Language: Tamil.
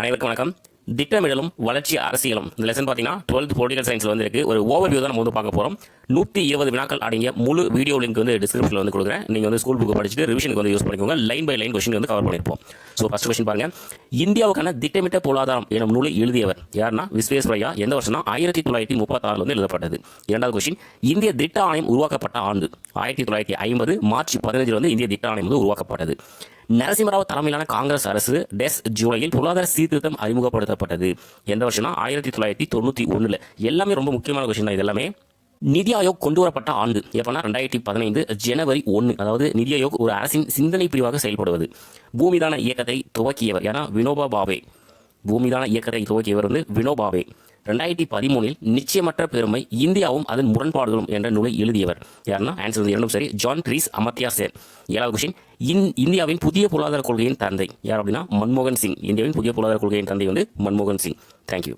அனைவருக்கும் வணக்கம். திட்டமிடலும் வளர்ச்சி அரசியலும். இந்த லெசன் பார்த்தீங்கன்னா டுவெல்த் பொலிட்டிகல் சயின்ஸில் வந்து இருக்கு ஒரு ஓவர் தான் நம்ம வந்து பார்க்க போகிறோம் நூற்றி இருபது வினாக்கள் அடங்கிய முழு வீடியோ லிங்க் வந்து டிஸ்கிரிப்ஷனில் வந்து கொடுக்குறேன். நீங்கள் வந்து ஸ்கூல் புக்கு படிச்சுட்டு ரிவிஷனுக்கு வந்து யூஸ் பண்ணிக்கோங்க. லைன் பை லைன் கொஸ்டின் வந்து கவர் பண்ணியிருப்போம் ஸோ ஃபஸ்ட் கொஸ்டின் பாருங்கள் இந்தியாவுக்கான திட்டமிட்ட பொருளாதாரம் எனும் நூலை எழுதியவர் யாருன்னா? விஸ்வேஸ்வரையா எந்த வருஷம்னா? ஆயிரத்தி தொள்ளாயிரத்தி முப்பத்தாறில் வந்து எழுதப்பட்டது. இரண்டாவது கொஸ்டின் இந்திய திட்ட ஆணையம் உருவாக்கப்பட்ட ஆண்டு. ஆயிரத்தி தொள்ளாயிரத்தி ஐம்பது மார்ச் பதினஞ்சில் வந்து இந்திய திட்ட ஆணையம் வந்து உருவாக்கப்பட்டது. நரசிம்மராவ் தலைமையிலான காங்கிரஸ் அரசு டெஸ் ஜூலையில் பொருளாதார சீர்திருத்தம் அறிமுகப்படுத்தப்பட்டது. எந்த வருஷம்னா ஆயிரத்தி தொள்ளாயிரத்தி தொண்ணூற்றி ஒன்றில் எல்லாமே ரொம்ப முக்கியமான கொஸ்டின் தான் இது எல்லாமே நிதி ஆயோக் கொண்டு வரப்பட்ட ஆண்டு எப்போனா ரெண்டாயிரத்தி பதினைந்து ஜனவரி ஒன்று அதாவது நிதி ஆயோக் ஒரு அரசின் சிந்தனை பிரிவாக செயல்படுவது. பூமிதான இயக்கத்தை துவக்கியவர் ஏன்னா வினோபா பாவே பூமிதான இயக்கத்தை துவக்கியவர் வந்து வினோபாவே ரெண்டாயிரத்தி பதிமூணில் நிச்சயமற்ற பெருமை இந்தியாவும் அதன் முரண்பாடுகளும் என்ற நூலை எழுதியவர். யாருன்னா? ஆன்சர் வந்து இரண்டும் சரி. ஜான் கிரீஸ் அமர்த்தியா சேர் ஏழாவது கொஸ்டின் இன் இந்தியாவின் புதிய பொருளாதார கொள்கையின் தந்தை யார் அப்படின்னா? மன்மோகன் சிங். இந்தியாவின் புதிய பொருளாதார கொள்கையின் தந்தை வந்து மன்மோகன் சிங். தேங்க்யூ